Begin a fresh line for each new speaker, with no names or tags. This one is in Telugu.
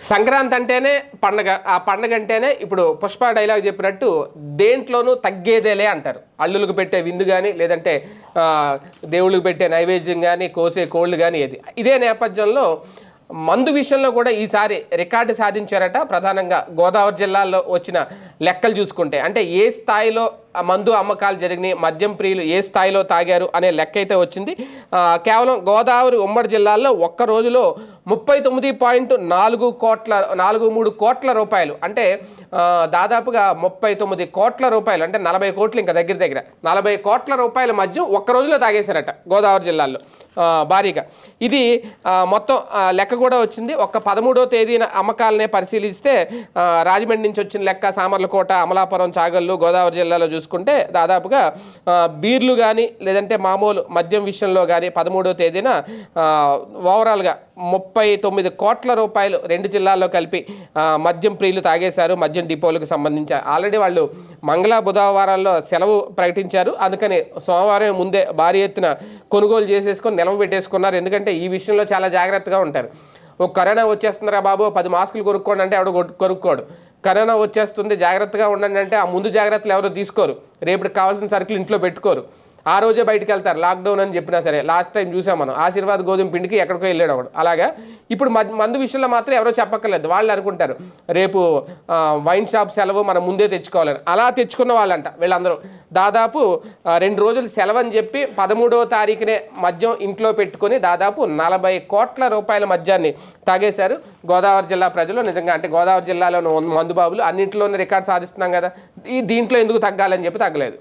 సంక్రాంతి అంటేనే పండగ ఆ పండగ అంటేనే ఇప్పుడు పుష్ప డైలాగ్ చెప్పినట్టు దేంట్లోనూ తగ్గేదేలే అంటారు. అల్లులకు పెట్టే విందు కానీ లేదంటే ఆ, దేవుళ్ళకి పెట్టే నైవేద్యం కానీ కోసే కోళ్ళు కానీ ఏది. ఇదే నేపథ్యంలో మందు విషయంలో కూడా ఈసారి రికార్డు సాధించారట. ప్రధానంగా గోదావరి జిల్లాలో వచ్చిన లెక్కలు చూసుకుంటే అంటే ఏ స్థాయిలో మందు అమ్మకాలు జరిగినాయి మద్యం ప్రియులు ఏ స్థాయిలో తాగారు అనే లెక్క అయితే వచ్చింది. కేవలం గోదావరి ఉమ్మడి జిల్లాల్లో ఒక్క రోజులో ముప్పై తొమ్మిది పాయింట్ నాలుగు కోట్ల నాలుగు మూడు కోట్ల రూపాయలు అంటే దాదాపుగా ముప్పై తొమ్మిది కోట్ల రూపాయలు అంటే నలభై కోట్లు ఇంకా దగ్గర దగ్గర నలభై కోట్ల రూపాయల మద్యం ఒక్క రోజులో తాగేశారట గోదావరి జిల్లాలో భారీగా. ఇది మొత్తం లెక్క కూడా వచ్చింది. ఒక పదమూడో తేదీన అమ్మకాలనే పరిశీలిస్తే రాజమండ్రి నుంచి వచ్చిన లెక్క సామర్లకోట అమలాపురం చాగల్లు గోదావరి జిల్లాలో చూసుకుంటే దాదాపుగా బీర్లు కానీ లేదంటే మామూలు మద్యం విషయంలో కానీ పదమూడో తేదీన ఓవరాల్గా ముప్పై తొమ్మిది కోట్ల రూపాయలు రెండు జిల్లాల్లో కలిపి మద్యం ప్రియులు తాగేశారు. మద్యం డిపోలకు సంబంధించి ఆల్రెడీ వాళ్ళు మంగళ బుధవారాల్లో సెలవు ప్రకటించారు. అందుకని సోమవారం ముందే భారీ ఎత్తున కొనుగోలు చేసేసుకొని నిలవ పెట్టేసుకున్నారు. ఎందుకంటే ఈ విషయంలో చాలా జాగ్రత్తగా ఉంటారు. ఒక కరోనా వచ్చేస్తున్నారా బాబు పది మాస్కులు కొనుక్కోండి అంటే ఎవడు కొనుక్కోడు. కరోనా వచ్చేస్తుంది జాగ్రత్తగా ఉండండి అంటే ఆ ముందు జాగ్రత్తలు ఎవరో తీసుకోరు. రేపటికి కావాల్సిన సరుకులు ఇంట్లో పెట్టుకోరు. ఆ రోజే బయటకు వెళ్తారు లాక్డౌన్ అని చెప్పినా సరే. లాస్ట్ టైం చూసాం మనం. ఆశీర్వాద్ గోధుమ పిండికి ఎక్కడికో వెళ్ళాడు ఒకడు అలాగా? ఇప్పుడు మందు విషయంలో మాత్రం ఎవరో చెప్పక్కర్లేదు. వాళ్ళు అనుకుంటారు రేపు వైన్ షాప్ సెలవు మనం ముందే తెచ్చుకోవాలని. అలా తెచ్చుకున్న వాళ్ళంట వీళ్ళందరూ. దాదాపు రెండు రోజులు సెలవు అని చెప్పి పదమూడవ తారీఖునే మద్యం ఇంట్లో పెట్టుకొని దాదాపు నలభై కోట్ల రూపాయల మద్యాన్ని తాగేశారు గోదావరి జిల్లా ప్రజలు. నిజంగా అంటే గోదావరి జిల్లాలో మందుబాబులు అన్నింటిలోనే రికార్డు సాధిస్తున్నాం కదా. ఈ దీంట్లో ఎందుకు తగ్గాలని చెప్పి తగ్గలేదు.